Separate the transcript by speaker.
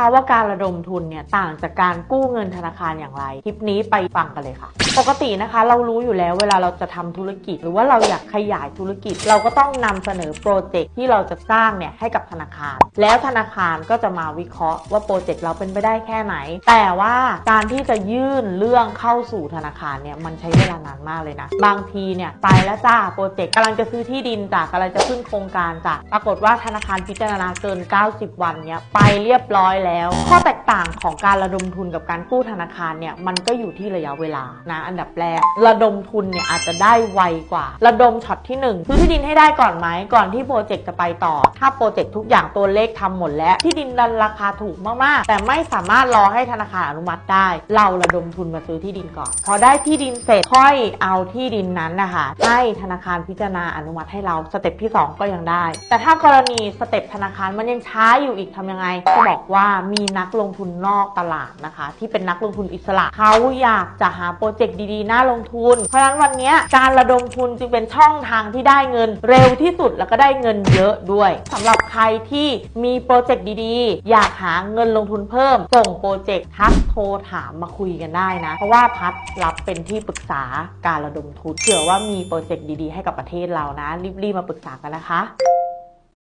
Speaker 1: คะว่าการระดมทุนเนี่ยต่างจากการกู้เงินธนาคารอย่างไร คลิปนี้ไปฟังกันเลยค่ะ ปกตินะคะเรารู้อยู่แล้วเวลาเราจะทำธุรกิจ หรือว่าเราอยากขยายธุรกิจ เราก็ต้องนำเสนอโปรเจกต์ที่เราจะสร้างเนี่ยให้กับธนาคาร แล้วธนาคารก็จะมาวิเคราะห์ว่าโปรเจกต์เราเป็นไปได้แค่ไหน แต่ว่าการที่จะยื่นเรื่องเข้าสู่ธนาคารเนี่ยมันใช้เวลานานมากเลยนะ บางทีเนี่ยไปแล้วจ้าโปรเจกต์กำลังจะซื้อที่ดินจากกำลังจะขึ้นโครงการจากปรากฏว่าธนาคารพิจารณาเกิน 90 วันเนี่ยไปเรียบร้อยแล้วข้อแตกต่างของการระดมทุนกับการกู้ธนาคารเนี่ยมันก็อยู่ที่ระยะเวลานะอันดับแรก ระดมทุนเนี่ยอาจจะได้ไวกว่า ระดมช็อตที่หนึ่งซื้อที่ดินให้ได้ก่อนไหมก่อนที่โปรเจกต์จะไปต่อ ถ้าโปรเจกต์ทุกอย่างตัวเลขทำหมดแล้ว ที่ดินดันราคาถูกมากๆ แต่ไม่สามารถรอให้ธนาคารอนุมัติได้ เราระดมทุนมาซื้อที่ดินก่อน พอได้ที่ดินเสร็จค่อยเอาที่ดินนั้นนะคะให้ธนาคารพิจารณาอนุมัติให้เราสเต็ปที่ 2 ก็ยังได้ แต่ถ้ากรณีสเต็ปธนาคารมันยังช้าอยู่อีกทำยังไง ก็บอกว่ามีนักลงทุนนอกตลาดนะคะ ที่เป็นนักลงทุนอิสระเขาอยากจะหาโปรเจกต์ดีๆ น่าลงทุน เพราะฉะนั้นวันนี้การระดมทุนจึงเป็นช่องทางที่ได้เงินเร็วที่สุดแล้วก็ได้เงินเยอะด้วยสำหรับใครที่มีโปรเจกต์ดีๆ อยากหาเงินลงทุนเพิ่ม ส่งโปรเจกต์ทักโทรถามมาคุยกันได้นะ เพราะว่าพัดรับเป็นที่ปรึกษาการระดมทุนเผื่อว่ามีโปรเจกต์ดีๆ ให้กับประเทศเรานะรีบๆมาปรึกษากันนะคะ